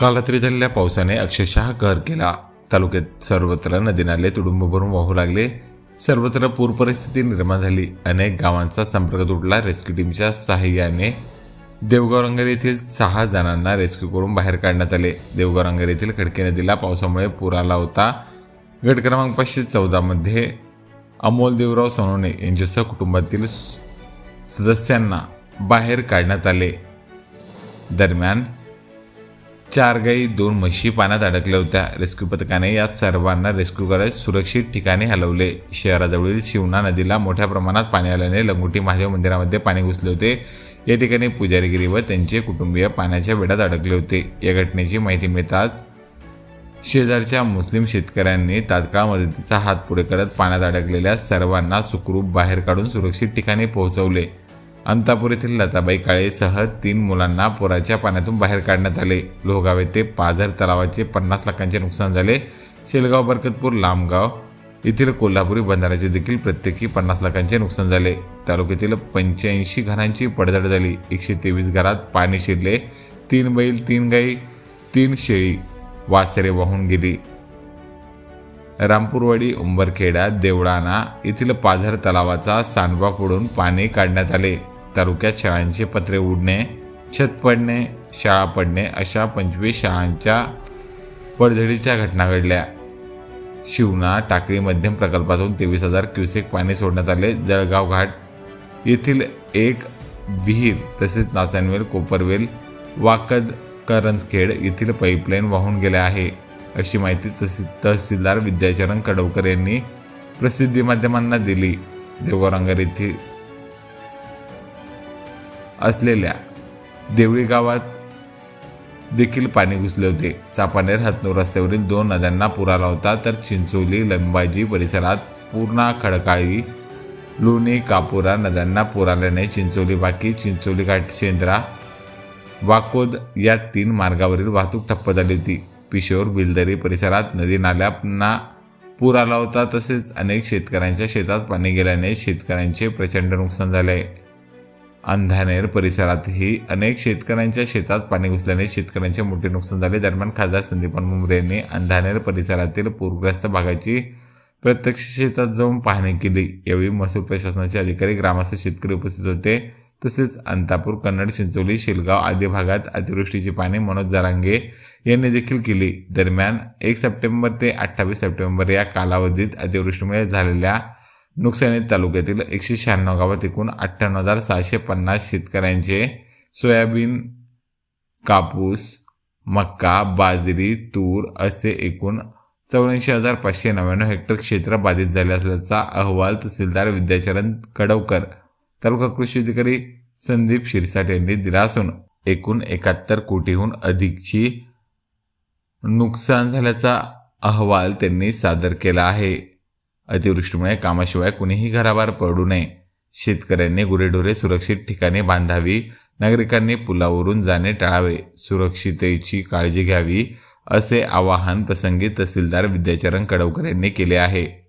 काल रात्री झालेल्या पावसाने अक्षरशः कहर केला. तालुक्यात सर्वत्र नदी नाले तुडुंब भरून वाहू लागले. सर्वत्र पूर परिस्थिती निर्माण झाली. अनेक गावांचा संपर्क तुटला. रेस्क्यू टीमच्या सहाय्याने देवगावरंगर येथील सहा जणांना रेस्क्यू करून बाहेर काढण्यात आले. देवगावरंगर येथील खडकी नदीला पावसामुळे पूर आला होता. गट क्रमांक पाचशे चौदामध्ये अमोल देवराव सोनवणे यांच्यासह कुटुंबातील सदस्यांना बाहेर काढण्यात आले. दरम्यान चार गाई दोन म्हशी पाण्यात अडकल्या होत्या. रेस्क्यू पथकाने या सर्वांना रेस्क्यू करत सुरक्षित ठिकाणी हलवले. शहराजवळील शिवना नदीला मोठ्या प्रमाणात पाणी आल्याने लंगोटी महादेव मंदिरामध्ये पाणी घुसले होते. या ठिकाणी पुजारीगिरी व त्यांचे कुटुंबीय पाण्याच्या वेढ्यात अडकले होते. या घटनेची माहिती मिळताच शेजारच्या मुस्लिम शेतकऱ्यांनी तात्काळ मदतीचा हात पुढे करत पाण्यात अडकलेल्या सर्वांना सुखरूप बाहेर काढून सुरक्षित ठिकाणी पोहोचवले. अंतापूर येथील लताबाई काळेसह तीन मुलांना पुराच्या पाण्यातून बाहेर काढण्यात आले. लोहगाव येथे पाझर तलावाचे पन्नास लाखांचे नुकसान झाले. शेलगाव बरकतपूर लांबगाव येथील कोल्हापुरी बंधाऱ्याचे देखील प्रत्येकी पन्नास लाखांचे नुकसान झाले. तालुक्यातील पंच्याऐंशी घरांची पडझड झाली. एकशे तेवीस घरात पाणी शिरले. तीन बैल तीन गाई तीन शेळी वासरे वाहून गेली. रामपूरवाडी उंबरखेडा देवळाणा येथील पाझर तलावाचा सांडवा फोडून पाणी काढण्यात आले. तालुक्यात शाळांचे पत्रे उडणे छत पडणे शाळा पडणे अशा पंचवीस शाळांच्या पडझडीच्या घटना घडल्या. शिवना टाकळी मध्यम प्रकल्पातून तेवीस हजार क्युसेक पाणी सोडण्यात आले. जळगाव घाट येथील एक विहीर तसेच नाचानवेल कोपरवेल वाकद करंजखेड येथील पाईपलाईन वाहून गेले आहे. अशी माहिती तहसील तहसीलदार विद्याचरण कडवकर यांनी प्रसिद्धी माध्यमांना दिली. देवरंगर येथील असलेल्या देवळी गावात देखील पाणी घुसले होते. चापानेर हतनूर रस्त्यावरील दोन नद्यांना पूर आला होता तर चिंचोली लंबाजी परिसरात पूर्णा खडकाळी लोणी कापुरा नद्यांना पूर आल्याने चिंचोली बाकी चिंचोली घाट शेंद्रा वाकोद या तीन मार्गावरील वाहतूक ठप्प झाली होती. पिशोर बिलदरी परिसरात नदी नाल्यांना पूर आला होता तसेच अनेक शेतकऱ्यांच्या शेतात पाणी गेल्याने शेतकऱ्यांचे प्रचंड नुकसान झाले. आहे अंधानेर परिसरातही अनेक शेतकऱ्यांच्या शेतात पाणी घुसल्याने शेतकऱ्यांचे मोठे नुकसान झाले. दरम्यान खासदार संदीपान मुंबरे यांनी अंधानेर परिसरातील पूरग्रस्त भागाची प्रत्यक्ष शेतात जाऊन पाहणी केली. यावेळी महसूल प्रशासनाचे अधिकारी ग्रामस्थ शेतकरी उपस्थित होते. तसेच अंतापूर कन्नड चिंचोली शेलगाव आदी भागात अतिवृष्टीची पाहणी मनोज जरांगे यांनी देखील केली. दरम्यान एक सप्टेंबर ते अठ्ठावीस सप्टेंबर या कालावधीत अतिवृष्टीमुळे झालेल्या नुकसानीत तालुक्यातील एकशे शहाण्णव गावात एकूण अठ्ठ्याण्णव हजार सहाशे पन्नास शेतकऱ्यांचे सोयाबीन कापूस मक्का बाजरी तूर असे एकूण चौऱ्याऐंशी हजार पाचशे नव्याण्णव हेक्टर क्षेत्र बाधित झाले असल्याचा अहवाल तहसीलदार विद्याचरण कडवकर तालुका कृषी अधिकारी संदीप शिरसाट यांनी दिला असून एकूण एकाहत्तर कोटीहून अधिकची नुकसान झाल्याचा अहवाल त्यांनी सादर केला आहे. अतिवृष्टीमुळे कामाशिवाय कुणीही घराबाहेर पडू नये. शेतकऱ्यांनी गुरेढोरे सुरक्षित ठिकाणी बांधावी नागरिकांनी पुलावरून जाणे टाळावे. सुरक्षितेची काळजी घ्यावी असे आवाहन प्रसंगी तहसीलदार विद्याचरण कडवकर यांनी केले आहे.